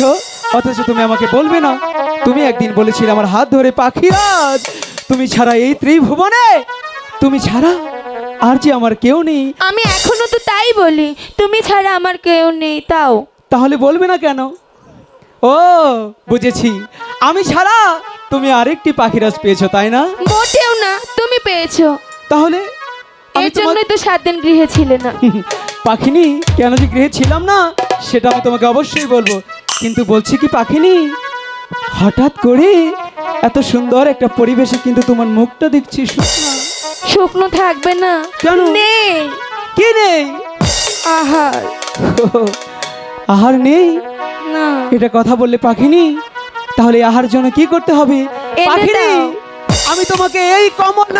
এসেছ অথচ তুমি আমাকে বলবে না। তুমি একদিন বলেছিলে আমার হাত ধরে পাখিরাজ তুমি ছাড়া এই ত্রিভুবনে তুমি ছাড়া আর যে আমার কেউ নেই। আমি এখনও তো তাই বলি তুমি ছাড়া আমার কেউ নেই তাও। তাহলে বলবে না কেন? ও বুঝেছি। আমি ছাড়া তুমি আরেকটি পাখিরাজ পেয়েছ তাই না? মোটেও না তুমি পেয়েছ। তাহলে এর জন্যই তো সাত দিন গৃহে ছিলে না। পাখিনি কেন যে গৃহে ছিলাম না সেটা আমি তোমাকে অবশ্যই বলব। কিন্তু বলছি কি পাখিনি? হঠাৎ করে এত সুন্দর একটা পরিবেশে কিন্তু তোমার মুখটা দেখছি শুকনা। শুকনো থাকবে না। কেন? নেই। কি নেই? আহার। আহার নেই? না। এটা কথা বললে পাখিনি? তাহলে আহার জন্য কি করতে হবে? পাখিনি? আমি তোমাকে এই কমল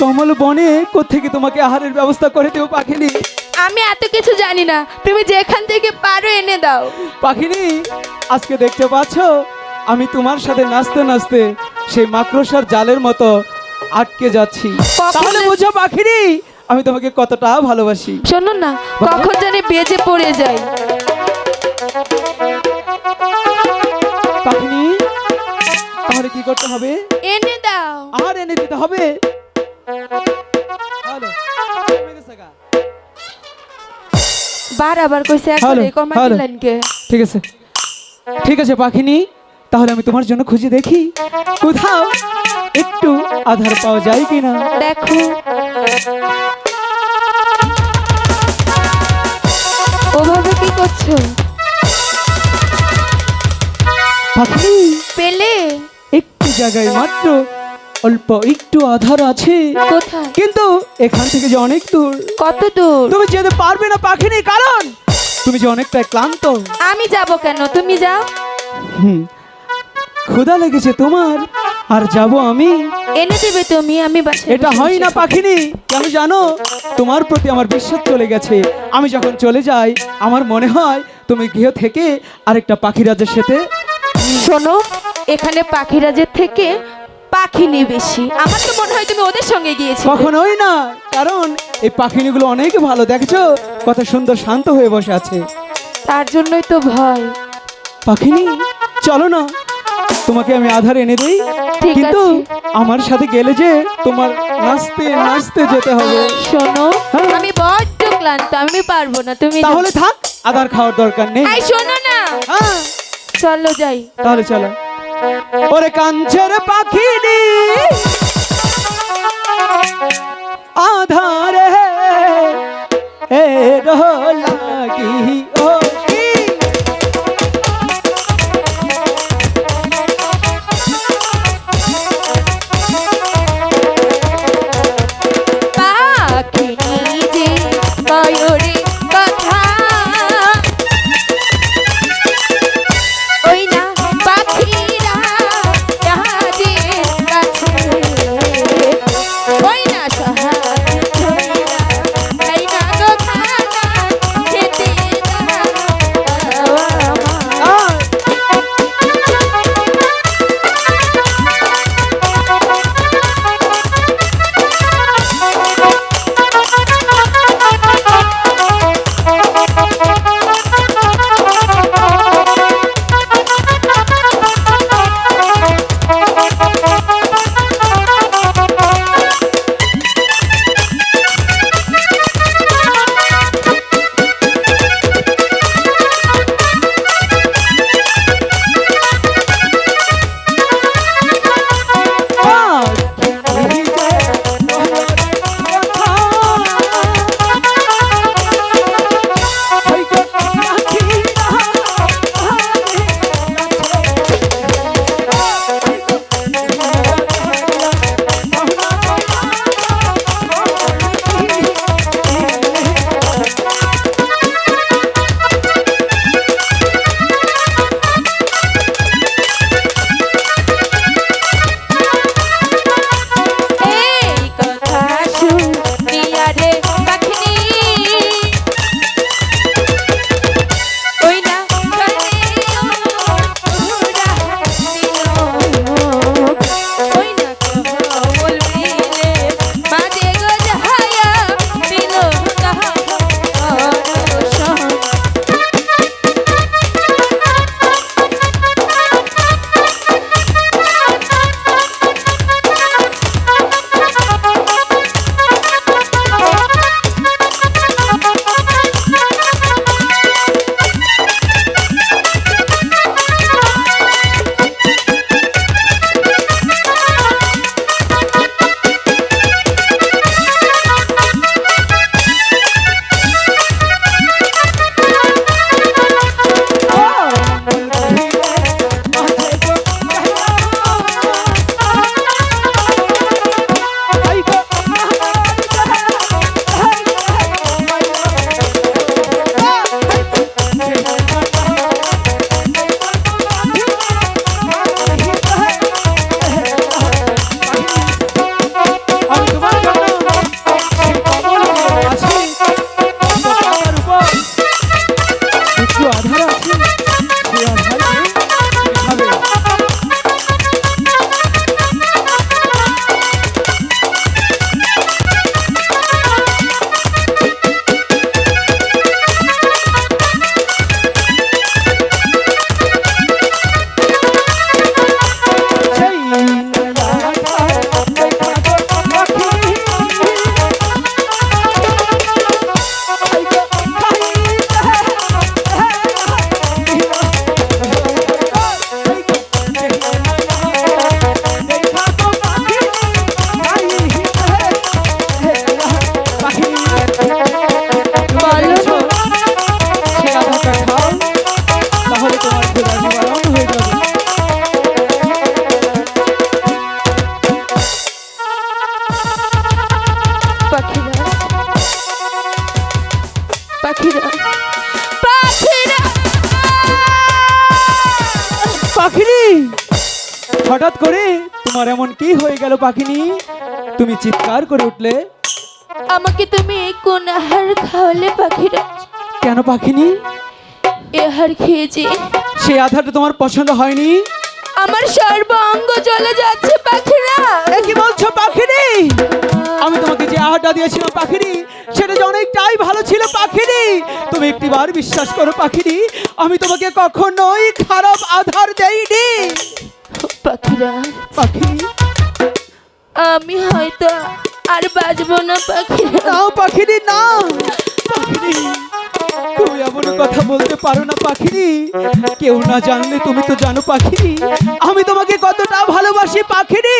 কমল বনে কোথেকে তোমাকে আহারের ব্যবস্থা করে দেবো পাখিনি? আমি এত কিছু জানি না। তুমি যেখান থেকে পারো এনে দাও। পাখিনি আজকে দেখতে পাচ্ছ আমি তোমার সাথে নাচতে নাচতে সেই মাকড়সার জালের মতো আটকে যাচ্ছি। তাহলে বুঝো পাখিনি আমি তোমাকে কতটা ভালোবাসি। শোনো না কখন জানি বেজে পড়ে যাই পাখিনি তাহলে কি করতে হবে? এনে দাও। আর এনে দিতে হবে? হ্যালো বার আবার কইছে একবারে কমাই হ্যালো। দিলেন কে? ঠিক আছে। ঠিক আছে পাখিনি। তাহলে আমি তোমার জন্য খুঁজে দেখি। কোথাও একটু আধার পাওয়া যায় কিনা। দেখো। ওভাবে কি করছ? পাখিনি। পেলে? একটু জায়গায় মাত্র অল্প একটু আধার আছে। কোথায়? কিন্তু এখান থেকে যে অনেক দূর। কত দূর? তুমি যেতে পারবে না পাখিনি কারণ তুমি যে অনেকটা ক্লান্ত। আমি যাব কেন? তুমি যাও। হুম। ক্ষুধা লেগেছে তোমার আর যাব আমি। এনে দেবে তুমি আমি এটা হয় না পাখিনি। কেন জানো? তোমার প্রতি আমার বিশ্বাস চলে গেছে। আমি যখন চলে যাই আমার মনে হয় তুমি গৃহ থেকে আরেকটা পাখি রাজের সাথে শোনো এখানে পাখিরাজের থেকে পাখি নিয়ে বেশি। আমার তো মনে হয় তুমি ওদের সঙ্গে গিয়েছিলে। কখনোই না কারণ এই পাখিনিগুলো অনেক ভালো দেখছ? কত সুন্দর শান্ত হয়ে বসে আছে। তার জন্যই তো ভয়। পাখিনি চলো না। তোমাকে আমি আধার এনে দিই। ঠিক কিন্তু আমার সাথে গেলে যে তোমার নাচতে নাচতে যেতে হবে। শোনো হ্যাঁ। আমি বড্ড ক্লান্ত আমি পারব না তুমি তাহলে থাক আধার খাওয়ার দরকার নেই। এই শোনো না। হ্যাঁ। চলো যাই। তাহলে চলো। ওরে কাঞ্চের পাখিনি আধারে এ লাগি হঠাৎ করে তোমার এমন কি হয়ে গেল পাখিনি? তুমি চিৎকার করে উঠলে। আমাকে তুমি কোন আহার খাওয়ালে পাখিরা? কেন পাখিনি? এ আহার খেয়েছি। সেই আধারটা তোমার পছন্দ হয়নি? আমার সর্ব অঙ্গ চলে যাচ্ছে পাখিরা। এ কি বলছো পাখিনি? আমি তোমাকে যে আহারটা দিয়েছিলাম পাখিনি সেটা যে অনেকটাই ভালো ছিল পাখিনি। তুমি একটিবার বিশ্বাস করো পাখিনি আমি তোমাকে কখনোই খারাপ আধার দেইনি। পাখিরা পাখি। আমি হয়তো আর বাজবো না পাখি নাও পাখিরি না পাখিরি। তুমি এমন কথা বলতে পারো না পাখিরি। কেউ না জানলে তুমি তো জানো পাখিরি। আমি তোমাকে কতটা ভালোবাসি পাখিনি